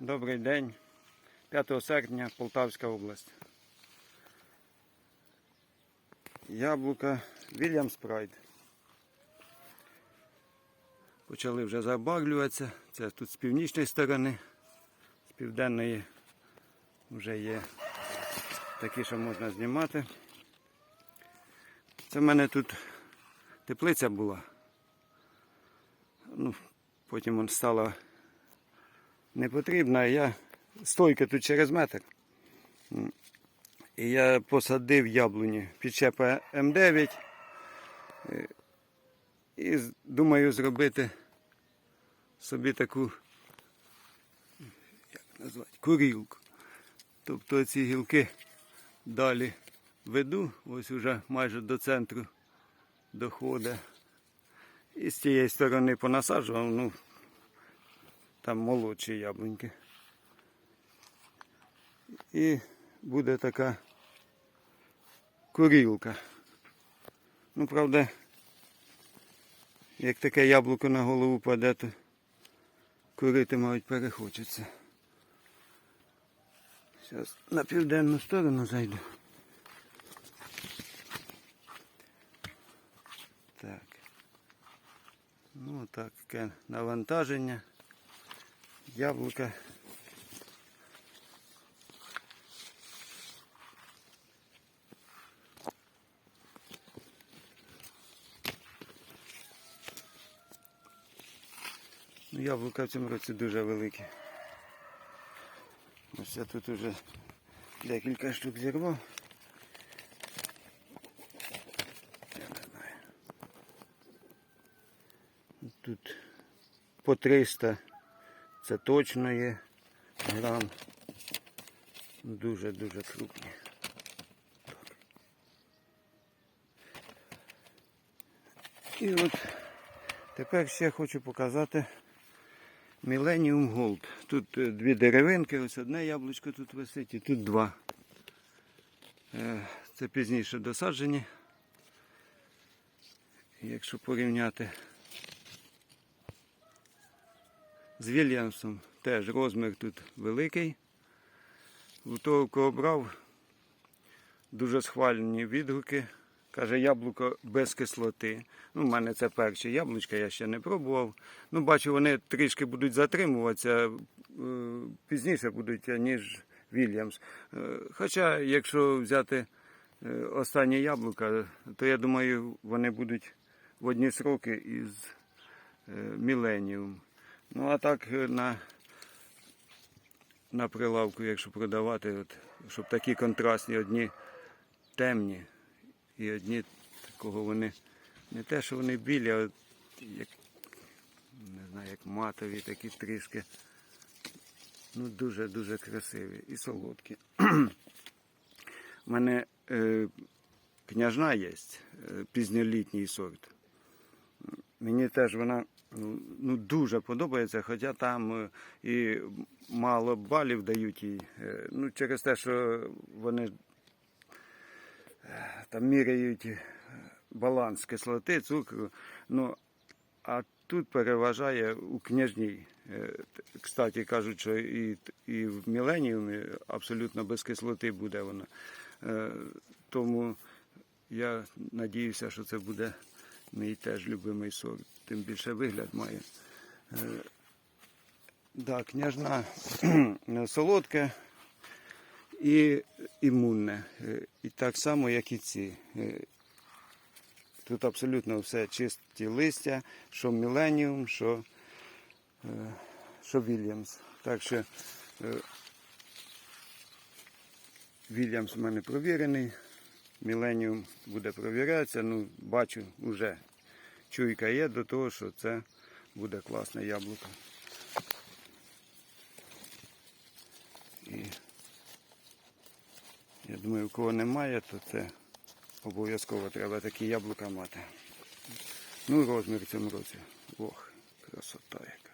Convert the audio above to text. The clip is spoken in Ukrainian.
Добрий день. 5 серпня Полтавська область. Яблука Вільям Спрайд. Почали вже забарвлюватися. Це тут з північної сторони, з південної вже є такі, що можна знімати. Це в мене тут теплиця була. Ну, потім вона стала не потрібна. Я стойка тут через метр. І я посадив яблуні підчепа М9. Е, І думаю зробити собі таку, як назвати, курілку. Тобто ці гілки далі веду, ось уже майже до центру доходить. І з тієї сторони понасаджував, ну, там молодші яблуньки. І буде така курілка. Ну, правда, як таке яблуко на голову паде, то курити, мабуть, перехочеться. Зараз на південну сторону зайду. Так. Ну, так, таке навантаження. Яблука. Ну, яблука в цьому році дуже великі. Ось я тут уже декілька штук зірвав. Не знаю. Тут по 300 це точно є грам. Дуже-дуже крупні. І от тепер ще хочу показати Millennium Gold. Тут е, дві деревинки, ось одне яблучко тут висить і тут два. Е, Це пізніше досаджені. Якщо порівняти з Вільямсом, теж розмір тут великий. У того, кого брав, дуже схвальні відгуки. Каже, яблуко без кислоти. Ну, в мене це перші яблучка, я ще не пробував. Ну, бачу, вони трішки будуть затримуватися, е, пізніше будуть, ніж Вільямс. Е, Хоча, якщо взяти е, останні яблука, то я думаю, вони будуть в одні сроки із Міленіум. Ну, а так е, на, на прилавку, якщо продавати, от, щоб такі контрастні, одні темні і одні такого вони не те, що вони білі, а як не знаю, як матові, такі трішки. Ну, дуже-дуже красиві і солодкі. У мене е, княжна є, е, пізньолітній сорт. Мені теж вона ну, ну, дуже подобається, хоча там е, і мало балів дають їй. Е, Ну, через те, що вони е, там міряють баланс кислоти, цукру. Ну, а тут переважає у княжній. Кстати, кажуть, що і, і в міленіумі абсолютно без кислоти буде вона. Тому я надіюся, що це буде мій теж любимий сорт. Тим більше вигляд має. Е, Да, княжна солодке і імунне. Е, І так само, як і ці. Е, Тут абсолютно все чисті листя, що Міленіум, що, що Вільямс. Так що Вільямс у мене провірений, Міленіум буде провірятися. Ну, бачу, вже чуйка є до того, що це буде класне яблуко. І я думаю, у кого немає, то це обов'язково треба такі яблука мати. Ну, розмір в цьому році. Ох, красота яка.